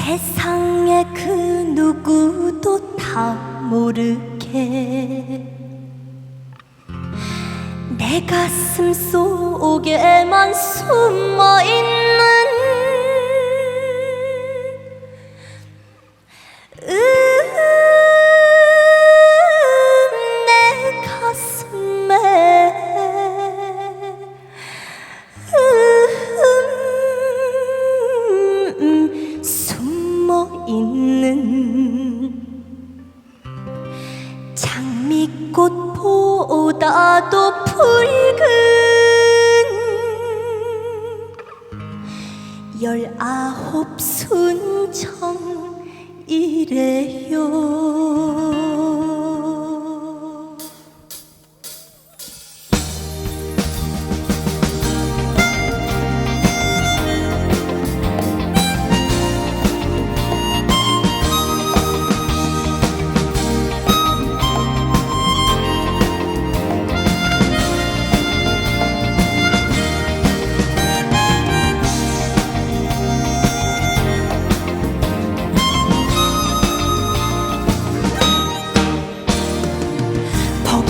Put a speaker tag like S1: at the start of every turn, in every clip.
S1: 세상에 그 누구도 다 모르게 내 가슴 속에만 숨어 있는 장미꽃보다도 붉은 열아홉 순정 이래요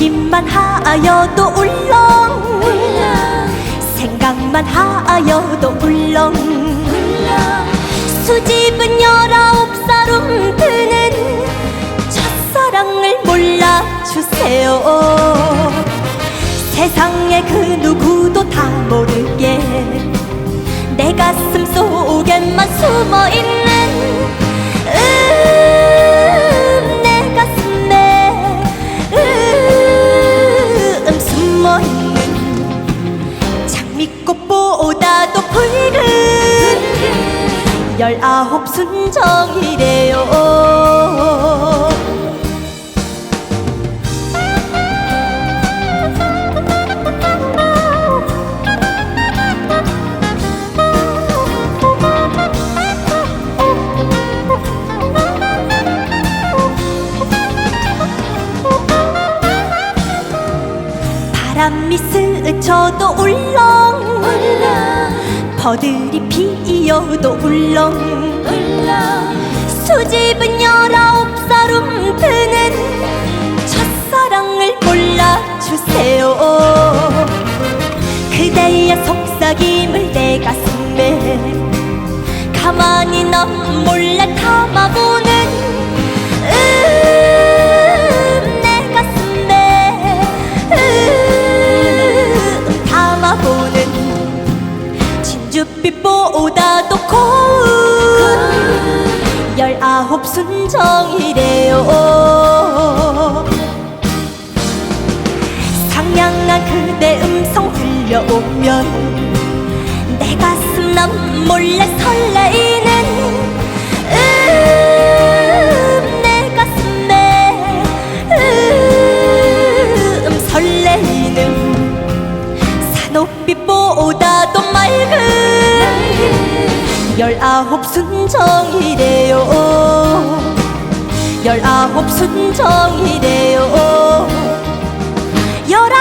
S1: 보기만 하여도 울렁 생각만 하여도 울렁 수집은 열아홉 살 움드는 첫사랑을 몰라주세요. 세상에 그 누구도 다 모르게 내 가슴 속에만 숨어있는 열아홉 순정이래요. 바람이 스쳐도 울렁 버들이 피어도 울렁. 수집은 열아홉 살 움드는 첫사랑을 몰라주세요. 그대의 속삭임을 내 가슴에 가만히 넌 몰래 담아보 진주빛보다도 고운 열아홉 순정이래요. 상냥한 그대 음성 들려오면 내 가슴 넌 몰래 설레이는 열아홉 순정이래요 열아홉 순정이래요 열아